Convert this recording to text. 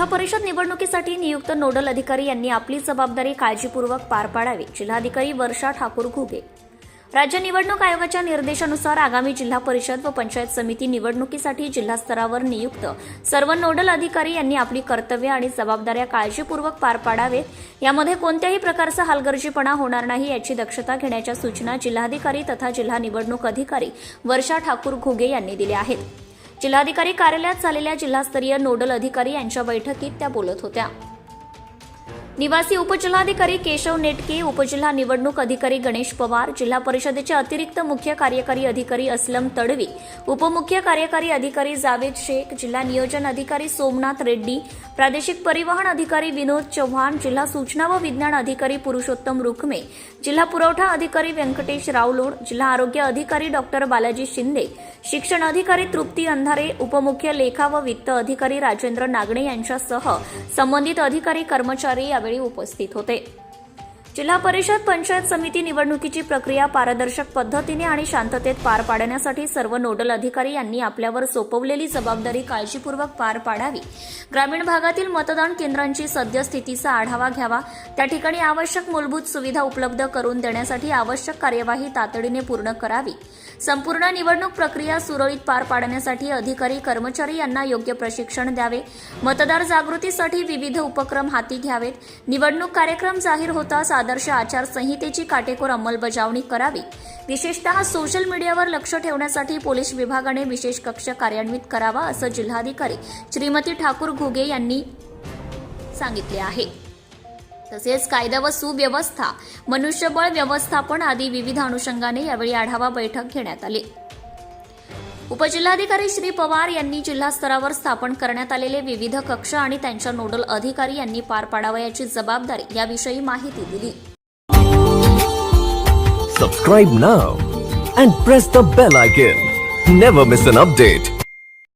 जिल्हा परिषद निवडणुकीसाठी नियुक्त नोडल अधिकारी यांनी आपली जबाबदारी काळजीपूर्वक पार पाडावी. जिल्हाधिकारी वर्षा ठाकूर घुगे. राज्य निवडणूक आयोगाच्या निर्देशानुसार आगामी जिल्हा परिषद व पंचायत समिती निवडणुकीसाठी जिल्हा स्तरावर नियुक्त सर्व नोडल अधिकारी यांनी आपली कर्तव्य आणि जबाबदाऱ्या काळजीपूर्वक पार पाडावेत. यामध्ये कोणत्याही प्रकारचा हलगर्जीपणा होणार नाही याची दक्षता घेण्याच्या सूचना जिल्हाधिकारी तथा जिल्हा निवडणूक अधिकारी वर्षा ठाकूर घुगे यांनी दिल्या आहेत. जिल्हाधिकारी कार्यालयात झालेल्या जिल्हास्तरीय नोडल अधिकारी यांच्या बैठकीत त्या बोलत होत्या. निवासी उपजिल्हाधिकारी केशव नेटके उपजिल्हा निवडणूक अधिकारी गणेश पवार जिल्हा परिषदेचे अतिरिक्त मुख्य कार्यकारी अधिकारी असलम तडवी उपमुख्य कार्यकारी अधिकारी जावेद शेख जिल्हा नियोजन अधिकारी सोमनाथ रेड्डी प्रादेशिक परिवहन अधिकारी विनोद चव्हाण जिल्हा सूचना व विज्ञान अधिकारी पुरुषोत्तम रुखमे जिल्हा पुरवठा अधिकारी व्यंकटेश रावलोड जिल्हा आरोग्य अधिकारी डॉक्टर बालाजी शिंदे शिक्षण अधिकारी तृप्ती अंधारे उपमुख्य लेखा व वित्त अधिकारी राजेंद्र नागणे यांच्यासह संबंधित अधिकारी कर्मचारी यावेळी उपस्थित होते. जिल्हा परिषद पंचायत समिती निवडणुकीची प्रक्रिया पारदर्शक पद्धतीने आणि शांततेत पार पाडण्यासाठी सर्व नोडल अधिकारी यांनी आपल्यावर सोपवलेली जबाबदारी काळजीपूर्वक पार पाडावी. ग्रामीण भागातील मतदान केंद्रांची सद्यस्थितीचा आढावा घ्यावा. त्या ठिकाणी आवश्यक मूलभूत सुविधा उपलब्ध करून देण्यासाठी आवश्यक कार्यवाही तातडीने पूर्ण करावी. संपूर्ण निवडणूक प्रक्रिया सुरळीत पार पाडण्यासाठी अधिकारी कर्मचारी यांना योग्य प्रशिक्षण द्यावे. मतदार जागृतीसाठी विविध उपक्रम हाती घ्यावेत. निवडणूक कार्यक्रम जाहीर होताच आदर्श आचारसंहितेची काटेकोर अंमलबजावणी करावी. विशेषतः सोशल मीडियावर लक्ष ठेवण्यासाठी पोलीस विभागाने विशेष कक्ष कार्यान्वित करावा असं जिल्हाधिकारी श्रीमती ठाकूर घुगे यांनी सांगितले आहे. तसेच कायदा व सुव्यवस्था मनुष्यबळ व्यवस्थापन आदी विविध अनुषंगाने यावेळी आढावा बैठक घेण्यात आली. उपजिल्हाधिकारी श्री पवार यांनी जिल्हा स्तरावर स्थापन करण्यात आलेले विविध कक्ष आणि त्यांच्या नोडल अधिकारी यांनी पार पाडावयाची जबाबदारी याविषयी माहिती दिली. Subscribe now and press the bell icon never miss an update